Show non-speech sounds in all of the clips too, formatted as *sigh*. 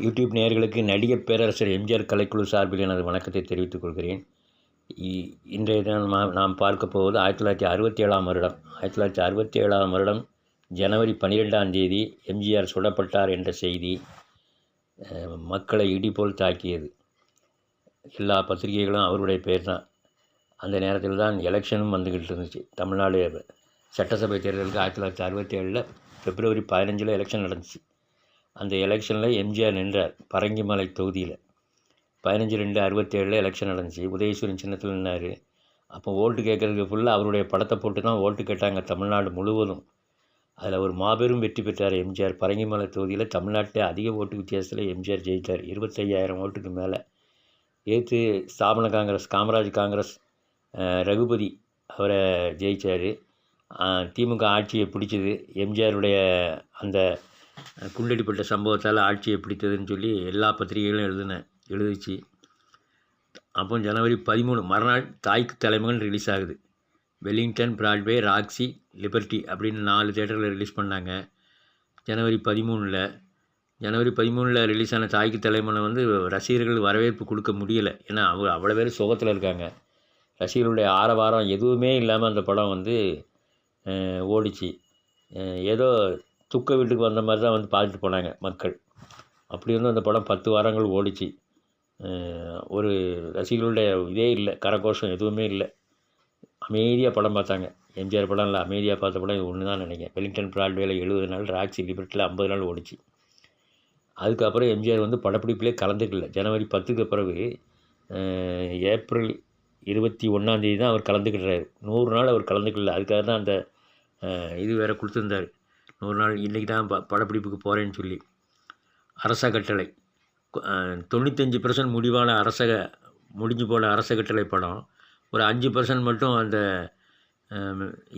YouTube நேயர்களுக்கு நடிகர் பேரரசர் எம்ஜிஆர் கலைக்குழு சார்பில் எனது வணக்கத்தை தெரிவித்துக் கொள்கிறேன். இ- இன்றைய தினம் நாம் பார்க்க போவது ஆயிரத்தி தொள்ளாயிரத்தி அறுபத்தி ஏழாம் வருடம். ஆயிரத்தி தொள்ளாயிரத்தி அறுபத்தி ஏழாம் வருடம் ஜனவரி பன்னிரெண்டாம் தேதி எம்ஜிஆர் சுடப்பட்டார் என்ற செய்தி மக்களை இடி போல் தாக்கியது. எல்லா பத்திரிகைகளும் அவருடைய பேர் தான். அந்த நேரத்தில் தான் எலெக்ஷனும் வந்துக்கிட்டு இருந்துச்சு. தமிழ்நாடு சட்டசபை தேர்தலுக்கு ஆயிரத்தி தொள்ளாயிரத்தி அறுபத்தி ஏழில் பிப்ரவரி பதினஞ்சில் எலெக்ஷன் நடந்துச்சு. அந்த எலெக்ஷனில் எம்ஜிஆர் நின்றார் பரங்கிமலை தொகுதியில். பதினஞ்சு ரெண்டு அறுபத்தேழில் எலெக்ஷன் நடந்துச்சு. உதயசூரியன் சின்னத்தில் நின்னார். அப்போ ஓட்டு கேட்குறதுக்கு ஃபுல்லாக அவருடைய படத்தை போட்டு தான் ஓட்டு கேட்டாங்க தமிழ்நாடு முழுவதும். அதில் ஒரு மாபெரும் வெற்றி பெற்றார் எம்ஜிஆர். பரங்கிமலை தொகுதியில் தமிழ்நாட்டில் அதிக ஓட்டு வித்தியாசத்தில் எம்ஜிஆர் ஜெயித்தார் இருபத்தையாயிரம் ஓட்டுக்கு மேலே. ஏற்று ஸ்தாபன காங்கிரஸ் காமராஜ் காங்கிரஸ் ரகுபதி அவரை ஜெயித்தார் திமுக ஆட்சியை பிடிச்சது எம்ஜிஆருடைய அந்த குண்டடிப்பட்ட சம்பவத்தால் ஆட்சியை பிடித்ததுன்னு சொல்லி எல்லா பத்திரிகைகளும் எழுதினேன் எழுதிச்சு. அப்போ ஜனவரி பதிமூணு மறுநாள் தாய்க்கு தலைமகன் ரிலீஸ் ஆகுது. வெல்லிங்டன் பிராட்வே ராக்ஸி லிபர்ட்டி அப்படின்னு நாலு தேட்டரில் ரிலீஸ் பண்ணாங்க. ஜனவரி பதிமூணில் ஜனவரி பதிமூணில் ரிலீஸ் ஆன தாய்க்கு தலைமகனை வந்து ரசிகர்கள் வரவேற்பு கொடுக்க முடியலை. ஏன்னா அவங்க அவ்வளோ பேர் சுகத்தில் இருக்காங்க. ரசிகர்களுடைய ஆரவாரம் எதுவுமே இல்லாமல் அந்த படம் வந்து ஓடிச்சு. ஏதோ துக்க வீட்டுக்கு வந்த மாதிரி தான் வந்து பார்த்துட்டு போனாங்க மக்கள். அப்படி வந்து அந்த படம் பத்து வாரங்கள் ஓடிச்சு. ஒரு ரசிகர்களுடைய இதே இல்லை கரகோஷம் எதுவுமே இல்லை. அமைதியாக படம் பார்த்தாங்க. எம்ஜிஆர் படம் இல்லை அமைதியாக பார்த்த படம் இது ஒன்று தான் நினைக்கிறேன். வெலிங்டன் பிராட்வேல எழுபது நாள் ராக்ஸி லிபர்ட்டில் ஐம்பது நாள் ஓடிச்சு. அதுக்கப்புறம் எம்ஜிஆர் வந்து படப்பிடிப்பிலே கலந்துக்கல. ஜனவரி பத்துக்கு பிறகு ஏப்ரல் இருபத்தி ஒன்றாந்தேதி தான் அவர் கலந்துக்கிட்டாரு. நூறு நாள் அவர் கலந்துக்கல. அதுக்காக தான் அந்த இது வேறு கொடுத்துருந்தார். நூறு நாள் இன்றைக்கி தான் ப படப்பிடிப்புக்கு போகிறேன்னு சொல்லி. அரச கட்டளை. தொண்ணூத்தஞ்சு பர்சன்ட் முடிவான அரச முடிஞ்சு போன அரச கட்டளை படம். ஒரு அஞ்சு பர்சன்ட் மட்டும் அந்த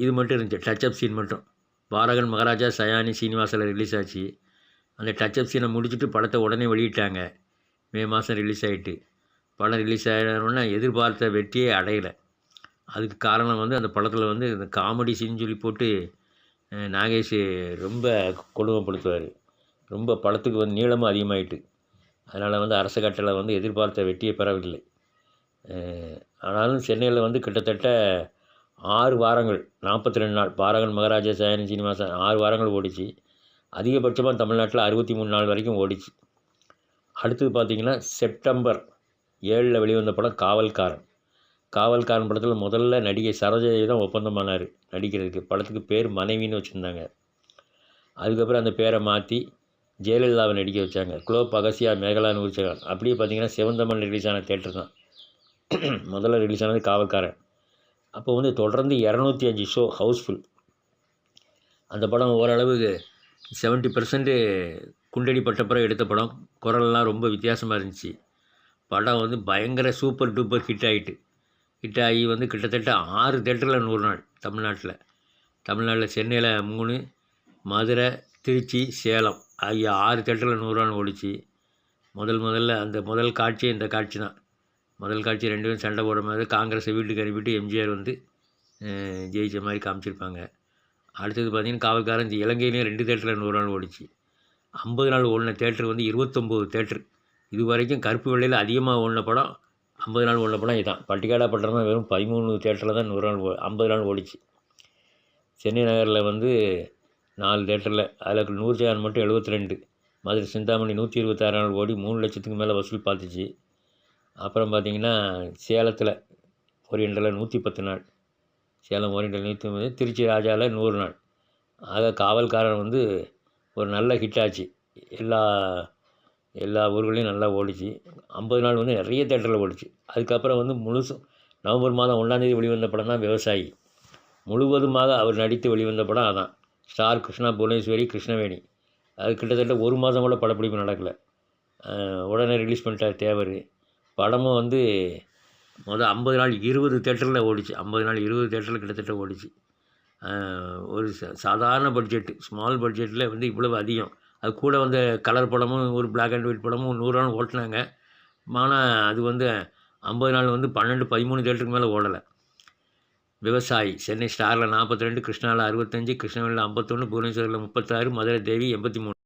இது மட்டும் இருந்துச்சு. டச்சப் சீன் மட்டும். பாரகன் மகாராஜா சயானி சீனிவாசில் ரிலீஸ் ஆச்சு. அந்த டச்சப் சீனை முடிச்சுட்டு படத்தை உடனே வெளியிட்டாங்க. மே மாதம் ரிலீஸ் ஆகிட்டு படம் ரிலீஸ் ஆகிடணுன்னா எதிர்பார்த்த வெற்றியே அடையலை. அதுக்கு காரணம் வந்து அந்த படத்தில் வந்து இந்த காமெடி சீன் சொல்லி போட்டு நாகேஷ் ரொம்ப கொடுமைப்படுத்துவார் ரொம்ப படத்துக்கு வந்து நீளமும் அதிகமாயிட்டு. அதனால் வந்து அரச கட்டளை வந்து எதிர்பார்த்த வெற்றியை பெறவில்லை. ஆனாலும் சென்னையில் வந்து கிட்டத்தட்ட ஆறு வாரங்கள் நாற்பத்தி ரெண்டு நாள் பாரகன் மகாராஜா சயனி சீனிவாசன் ஆறு வாரங்கள் ஓடிச்சு. அதிகபட்சமாக தமிழ்நாட்டில் அறுபத்தி மூணு நாள் வரைக்கும் ஓடிச்சு. அடுத்தது பார்த்திங்கன்னா செப்டம்பர் ஏழில் வெளிவந்த படம் காவல்காரன். காவல்காரன் படத்தில் முதல்ல நடிகை சரோஜாதேவி தான் ஒப்பந்தமானார் நடிக்கிறதுக்கு. படத்துக்கு பேர் மனைவின்னு வச்சுருந்தாங்க. அதுக்கப்புறம் அந்த பேரை மாற்றி ஜெயலலிதாவை நடிக்க வச்சாங்க. குலோப் அகசியா மேகலா நூர்ஜகான் அப்படியே பார்த்தீங்கன்னா சிவந்தமன் ரிலீஸ் ஆன தேட்டர் தான். *clears throat* முதல்ல ரிலீஸ் ஆனது காவல்காரன். அப்போ வந்து தொடர்ந்து இரநூத்தி அஞ்சு ஷோ ஹவுஸ்ஃபுல் அந்த படம் ஓரளவுக்கு செவன்ட்டி பர்சன்ட்டு குண்டடிப்பட்ட பட்டப்புறம் எடுத்த படம். குரல்லாம் ரொம்ப வித்தியாசமாக இருந்துச்சு. படம் வந்து பயங்கர சூப்பர் டூப்பர் ஹிட் ஆகிட்டு ஹிட் ஆகி வந்து கிட்டத்தட்ட ஆறு தேட்டரில் நூறு நாள் தமிழ்நாட்டில். தமிழ்நாட்டில் சென்னையில் மூணு மதுரை திருச்சி சேலம் ஆகிய ஆறு தேட்டரில் நூறு நாள் ஓடிச்சு. முதல் முதல்ல அந்த முதல் காட்சி இந்த காட்சி தான். முதல் காட்சி ரெண்டு பேரும் சண்டை போடும் போது காங்கிரஸை வீட்டுக்கு அனுப்பிட்டு எம்ஜிஆர் வந்து ஜெயிச்ச மாதிரி காமிச்சிருப்பாங்க. அடுத்தது பார்த்தீங்கன்னா காவல்காரன் இலங்கையிலேயும் ரெண்டு தேட்டரில் நூறு நாள் ஓடிச்சு. ஐம்பது நாள் ஓடின தேட்டர் வந்து இருபத்தொம்போது தேட்டர் இது வரைக்கும் கருப்பு வெள்ளையில் அதிகமாக ஓடின படம் ஐம்பது நாள் ஓடின படம் இதுதான் பட்டிக்காடா பட்டம் தான் வெறும் பதிமூணு தேட்டரில் தான் நூறு நாள் ஐம்பது நாள் ஓடிச்சு. சென்னை நகரில் வந்து நாலு தேட்டரில் அதில் நூறு சேனல் மட்டும் எழுபத்தி ரெண்டு மதுரை சிந்தாமணி நூற்றி இருபத்தாறு நாள் ஓடி மூணு லட்சத்துக்கு மேலே வசூல் பார்த்துச்சு. அப்புறம் பார்த்தீங்கன்னா சேலத்தில் ஓரியண்டலில் நூற்றி பத்து நாள். சேலம் ஓரியண்டல் நூற்றி ஒன்பது திருச்சி ராஜாவில் நூறு நாள். ஆக காவல்காரன் வந்து ஒரு நல்ல ஹிட் ஆச்சு. எல்லா எல்லா ஊர்களையும் நல்லா ஓடிச்சு. ஐம்பது நாள் வந்து நிறைய தேட்டரில் ஓடிச்சு. அதுக்கப்புறம் வந்து முழுசும் நவம்பர் மாதம் ஒன்றாந்தேதி வெளிவந்த படம் தான் விவசாயி. முழுவதுமாக அவர் நடித்து வெளிவந்த படம் அதான். ஸ்டார் கிருஷ்ணா புவனேஸ்வரி கிருஷ்ணவேணி. அது கிட்டத்தட்ட ஒரு மாதம் கூட படப்பிடிப்பு நடக்கலை. உடனே ரிலீஸ் பண்ணிட்டார் தேவர். படமும் வந்து மொதல் ஐம்பது நாள் இருபது தேட்டரில் ஓடிச்சு. ஐம்பது நாள் இருபது தேட்டரில் கிட்டத்தட்ட ஓடிச்சு. ஒரு சாதாரண பட்ஜெட்டு ஸ்மால் பட்ஜெட்டில் வந்து இவ்வளவு அதிகம். அது கூட வந்து கலர் படமும் ஒரு பிளாக் அண்ட் ஒயிட் படமும் நூறு நாள் ஓட்டினாங்க. ஆனால் அது வந்து ஐம்பது நாள் வந்து பன்னெண்டு பதிமூணு தேட்டருக்கு மேலே ஓடலை. விவசாயி சென்னை ஸ்டாரில் நாற்பத்தி ரெண்டு கிருஷ்ணாவில் அறுபத்தஞ்சு கிருஷ்ணவேலியில் ஐம்பத்தொன்று புவனேஸ்வரில் முப்பத்தாறு மதுரை தேவி எண்பத்தி மூணு.